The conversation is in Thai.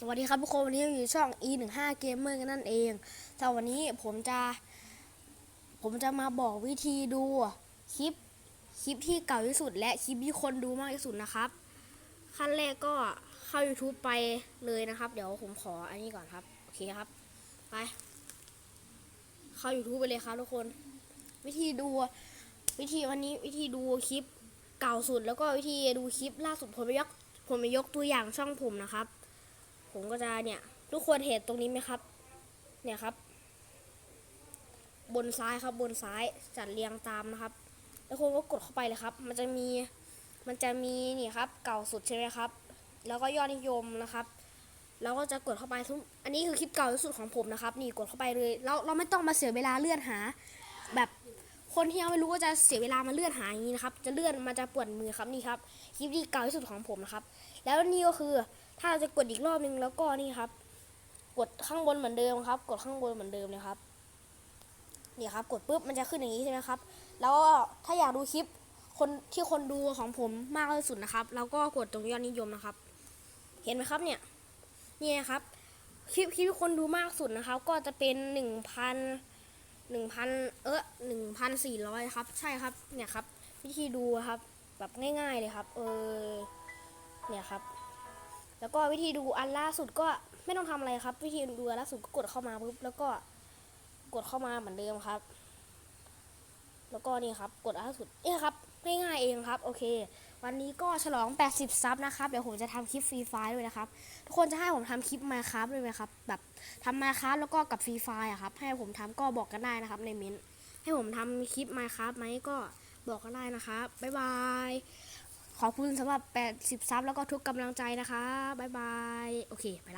สวัสดีครับทุกคนวันนี้อยู่ช่อง e 1 5 Gamer กันนั่นเองแต่วันนี้ผมจะ ผมจะมาบอกวิธีดูคลิปคลิปที่เก่าที่สุด และคลิปที่คนดูมากที่สุดนะครับ ขั้นแรกก็เข้า YouTube ไปเลยนะครับ เดี๋ยวผมขออันนี้ก่อนครับ โอเคครับ ไป เข้า YouTube ไปเลยครับทุกคน วิธีดูวิธีวันนี้วิธีดูคลิปเก่าสุด แล้วก็วิธีดูคลิปล่าสุดผมยกผมยกตัวอย่างช่องผมนะครับ ผมก็จะเนี่ยทุกคนเห็นตรงนี้ไหมครับ เนี่ยครับ บนซ้ายครับบนซ้ายจัดเรียงตามนะครับ แล้วคุณก็กดเข้าไปเลยครับ มันจะมีมันจะมีนี่ครับ เก่าสุดใช่ไหมครับ แล้วก็ยอดนิยมนะครับเราก็จะกดเข้าไปทุกอันนี้คือคลิปเก่าที่สุดของผมนะครับ นี่กดเข้าไปเลย เราเราไม่ต้องมาเสียเวลาเลื่อนหา แบบ คนที่ยังไม่รู้ก็จะเสียเวลามาเลื่อนหาอย่างนี้นะครับ จะเลื่อนมันจะปวดมือครับนี่ครับคลิปที่เก่าที่สุดของผมนะครับ แล้วนี่ก็คือถ้าเราจะกดอีกรอบนึงแล้วก็นี่ครับ กดข้างบนเหมือนเดิมครับ กดข้างบนเหมือนเดิมเลยครับนี่ครับ กดปุ๊บมันจะขึ้นอย่างนี้ใช่ไหมครับ แล้วถ้าอยากดูคลิปคนที่คนดูของผมมากที่สุดนะครับ แล้วก็กดตรงยอดนิยมนะครับ เห็นไหมครับเนี่ยนี่นะครับคลิปคลิปที่คนดูมากสุดนะครับ ก็จะเป็นหนึ่งพัน หนึ่งพันเออหนึ่งพันสี่ร้อยครับ ใช่ครับ เนี่ยครับ วิธีดูครับ แบบง่าย ๆเลยครับ เออ เนี่ยครับ แล้วก็วิธีดูอันล่าสุดก็ไม่ต้องทำอะไรครับ วิธีดูอันล่าสุดก็กดเข้ามาปุ๊บแล้วก็กดเข้ามาเหมือนเดิมครับ แล้วก็นี่ครับกดอันล่าสุดเนี่ยครับง่ายๆเองครับโอเค วันนี้ก็ฉลอง 80 ซับนะครับเดี๋ยวผมจะทำคลิปฟรีไฟด้วยนะครับ ทุกคนจะให้ผมทำคลิปมาครับด้วยไหมครับแบบทำมาครับแล้วก็กับฟรีไฟอะครับ ให้ผมทำก็บอกกันได้นะครับในเม้นต์ให้ผมทำคลิปมาครับไหมก็บอกกันได้นะครับบ๊ายบายขอบคุณสำหรับ 80 ซับแล้วก็ทุกกำลังใจนะคะบ๊ายบายโอเคไปละ